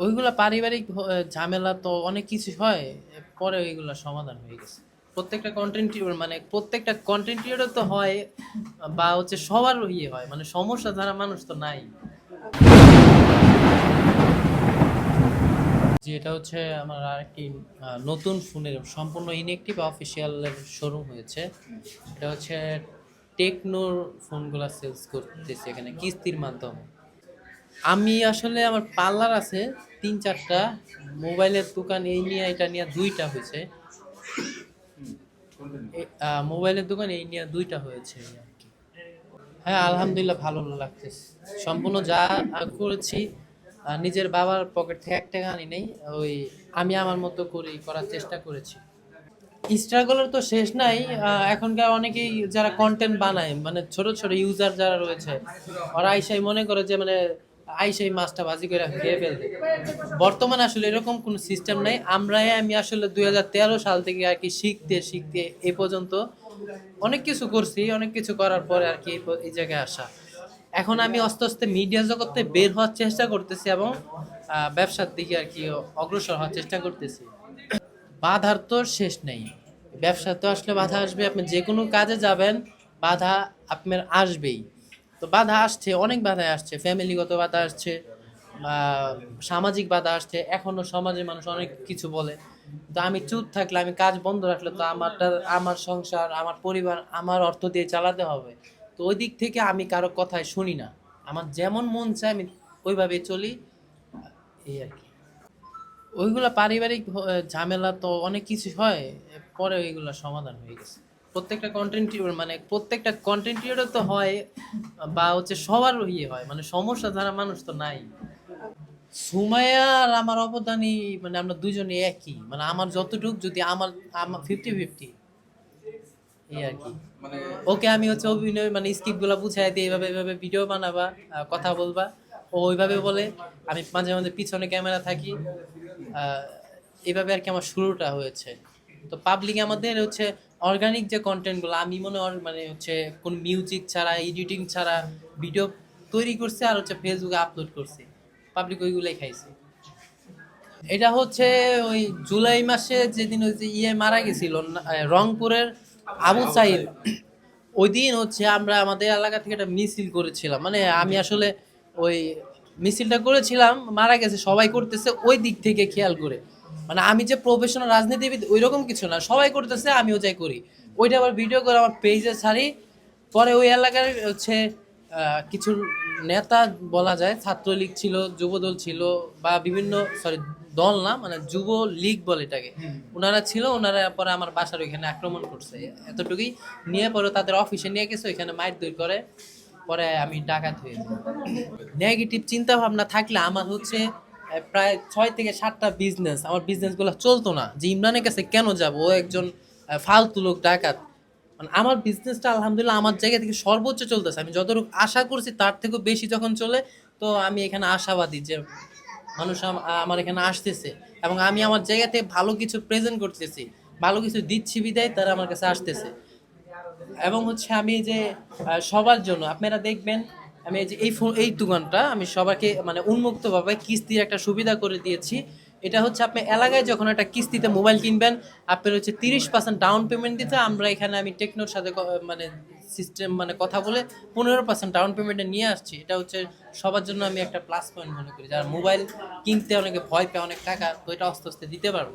ওইগুলা পারিবারিক ঝামেলা তো অনেক কিছু হয় পরে ওইগুলা সমাধান হয়ে গেছে। প্রত্যেকটা কন্টেন্ট মানে প্রত্যেকটা কন্টেন্ট তো হয় বা হচ্ছে সবার ইয়ে হয় মানে সমস্যা যারা মানুষ তো নাই। যে এটা হচ্ছে আমার আরেকটি আহ, নতুন ফোনের সম্পূর্ণ ইনএক্টিভ অফিসিয়ালের শোরুম হয়েছে। এটা হচ্ছে টেকনোর ফোনগুলো সেলস করতেছে এখানে কিস্তির মাধ্যমে। আমি আসলে আমার পার্লার আছে তিন চারটা মোবাইলের দোকান এই নিয়ে, এটা নিয়ে দুইটা হয়েছে। মোবাইলের দোকান এই নিয়ে দুইটা হয়েছে। হ্যাঁ আলহামদুলিল্লাহ ভালো লাগতেছে সম্পূর্ণ যা করেছি নিজের বাবার পকেট থেকে এক টাকা আনি নেই, ওই আমি আমার মতো করেই করার চেষ্টা করেছি। স্ট্রাগলের তো শেষ নাই এখনকার অনেকেই যারা কন্টেন্ট বানায় মানে ছোট ছোট ইউজার যারা রয়েছে, ওরা আইসাই মনে করে যে মানে আইসাই মাছটা ভাজি করে খেয়ে ফেলবে। বর্তমানে আসলে এরকম কোনো সিস্টেম নাই। আমরাই আমি আসলে দু হাজার তেরো সাল থেকে আর কি শিখতে শিখতে এ পর্যন্ত অনেক কিছু করছি, অনেক কিছু করার পরে আর কি এই জায়গায় আসা। এখন আমি আস্তে আস্তে মিডিয়া জগতে বের হওয়ার চেষ্টা করতেছি এবং ব্যবসার দিকে আর কি অগ্রসর হওয়ার চেষ্টা করতেছি। বাধার তো শেষ নেই। ব্যবসা তো আসলে বাধা আসবে। আপনি যে কোনো কাজে যাবেন, বাধা আপনার আসবেই। তো বাধা আসছে, অনেক বাধা আসছে, ফ্যামিলিগত বাধা আসছে সামাজিক বাধা আসছে, এখনও সমাজের মানুষ অনেক কিছু বলে। তো আমি চুপ থাকলে আমি কাজ বন্ধ রাখলে তো আমারটা, আমার সংসার, আমার পরিবার, আমার অর্থ দিয়ে চালাতে হবে। তো ওই দিক থেকে আমি কারও কথায় শুনি না। আমার যেমন মন চায় আমি ওইভাবে চলি। এই আর কি। ওইগুলো পারিবারিক ঝামেলা তো অনেক কিছু হয়, পরে ওইগুলো সমাধান হয়ে গেছে। প্রত্যেকটা কন্টেন্ট মানে প্রত্যেকটা কন্টেন্ট তো হয় বা হচ্ছে সবার ইয়ে হয় মানে সমস্যা যারা মানুষ তো নাই। সুমাইয়া আর আমার অবদানই মানে আমরা দুজনে একই মানে আমার যতটুক যদি আমার আমার ফিফটি ফিফটি এই আর কি। মানে ওকে আমি হচ্ছে অভিনয় মানে স্কিপগুলা বুঝাই দিই এইভাবে এইভাবে ভিডিও বানাবা কথা বলবা ও ওইভাবে বলে আমি মাঝে মাঝে পিছনে ক্যামেরা থাকি আহ, এইভাবে আর কি আমার শুরুটা হয়েছে। তো পাবলিক আমাদের হচ্ছে অর্গানিক যে কন্টেন্টগুলো আমি মনে হয় মানে হচ্ছে কোন মিউজিক ছাড়া এডিটিং ছাড়া ভিডিও তৈরি করছে আর হচ্ছে ফেসবুকে আপলোড করছে। পাবলিক ওইগুলোই খাইছে। এটা হচ্ছে ওই জুলাই মাসে যেদিন ওই যে ইয়ে মারা গেছিল রংপুরের আবু সাইদ। ওই দিন হচ্ছে আমরা আমাদের এলাকা থেকে একটা মিছিল করেছিলাম। মানে আমি আসলে ওই মিছিলটা করেছিলাম মারা গেছে সবাই করতেছে ওই দিক থেকে খেয়াল করে। মানে আমি যে প্রফেশনাল রাজনীতিবিদ ওই রকম কিছু না সবাই করতেছে আমিও যাই করি। ওইটা আবার ভিডিও করে আমার পেজে ছাড়ি। পরে ওই এলাকার হচ্ছে কিছু নেতা বলা যায় ছাত্রলীগ ছিল যুবদল ছিল বা বিভিন্ন সরি দল না মানে যুব লীগ বলে এটাকে। ওনারা ছিল ওনারা পরে আমার বাসার ওইখানে আক্রমণ করছে। এতটুকুই। নিয়ে পরে তাদের অফিসে নিয়ে গেছে ওইখানে মাইট দূর করে পরে আমি ডাকাত হয়ে নেগেটিভ চিন্তা ভাবনা থাকলে আমার হচ্ছে প্রায় ছয় থেকে সাতটা বিজনেস আমার বিজনেসগুলো চলতো না। যে ইমরানের কাছে কেন যাব? ও একজন ফালতু লোক, ডাকাত। মানে আমার বিজনেসটা আলহামদুলিল্লাহ আমার জায়গা থেকে সর্বোচ্চ চলতেছে। আমি যতটুকু আশা করছি তার থেকেও বেশি যখন চলে, তো আমি এখানে আশাবাদী যে মানুষ আমার এখানে আসতেছে। এবং আমি আমার জায়গা থেকে ভালো কিছু প্রেজেন্ট করতেছি, ভালো কিছু দিচ্ছি বিদায়, তারা আমার কাছে আসতেছে। এবং হচ্ছে আমি যে সবার জন্য, আপনারা দেখবেন আমি এই যে এই ফোন এই দোকানটা আমি সবাইকে মানে উন্মুক্তভাবে কিস্তির একটা সুবিধা করে দিয়েছি। এটা হচ্ছে আপনি এলাকায় যখন একটা কিস্তিতে মোবাইল কিনবেন, আপনার হচ্ছে তিরিশ পার্সেন্ট ডাউন পেমেন্ট দিতে আমরা এখানে আমি টেকনোর সাথে মানে সিস্টেম মানে কথা বলে পনেরো পার্সেন্ট ডাউন পেমেন্টে নিয়ে আসছি। এটা হচ্ছে সবার জন্য আমি একটা প্লাস পয়েন্ট মনে করি। যারা মোবাইল কিনতে অনেকে ভয় পায়, অনেক টাকা, তো এটা আস্তে আস্তে দিতে পারব।